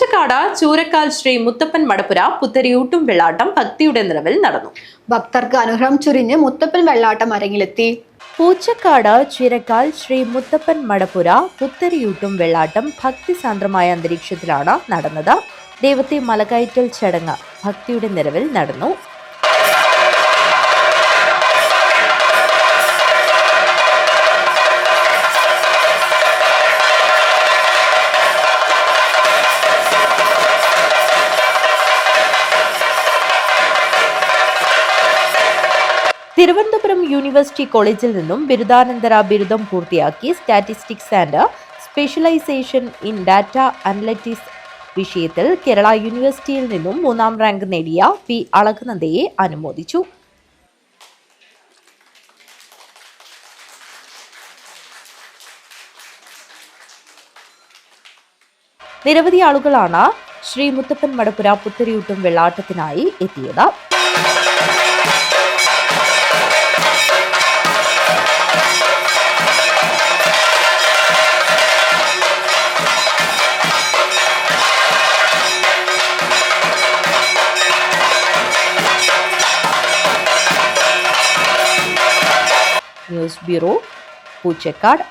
പൂച്ചക്കാട് ചൂരക്കാൽ ശ്രീ മുത്തപ്പൻ മടപ്പുര പുത്തരിയൂട്ടും വെള്ളാട്ടം ഭക്തിയുടെ നിറവിൽ നടന്നു. ഭക്തർക്ക് അനുഗ്രഹം ചുരിഞ്ഞ് മുത്തപ്പൻ വെള്ളാട്ടം അരങ്ങിലെത്തി. പൂച്ചക്കാട് ചിരക്കാൽ ശ്രീ മുത്തപ്പൻ മടപ്പുര പുത്തരിയൂട്ടും വെള്ളാട്ടം ഭക്തിസാന്ദ്രമായ അന്തരീക്ഷത്തിലാണ് നടന്നത്. ദൈവത്തെ മലകയറ്റൽ ചടങ്ങ് ഭക്തിയുടെ നിറവിൽ നടന്നു. തിരുവനന്തപുരം യൂണിവേഴ്സിറ്റി കോളേജിൽ നിന്നും ബിരുദാനന്തര ബിരുദം പൂർത്തിയാക്കി statistics and specialisation in data analytics വിഷയത്തിൽ കേരള യൂണിവേഴ്സിറ്റിയിൽ നിന്നും മൂന്നാം റാങ്ക് നേടിയ പി അളകനന്ദയെ അനുമോദിച്ചു. നിരവധി ആളുകളാണ് ശ്രീ മുത്തപ്പൻ മടപ്പുര പുത്തരിയൂട്ടും വെള്ളാട്ടത്തിനായി എത്തിയത്. News bureau Poochakkad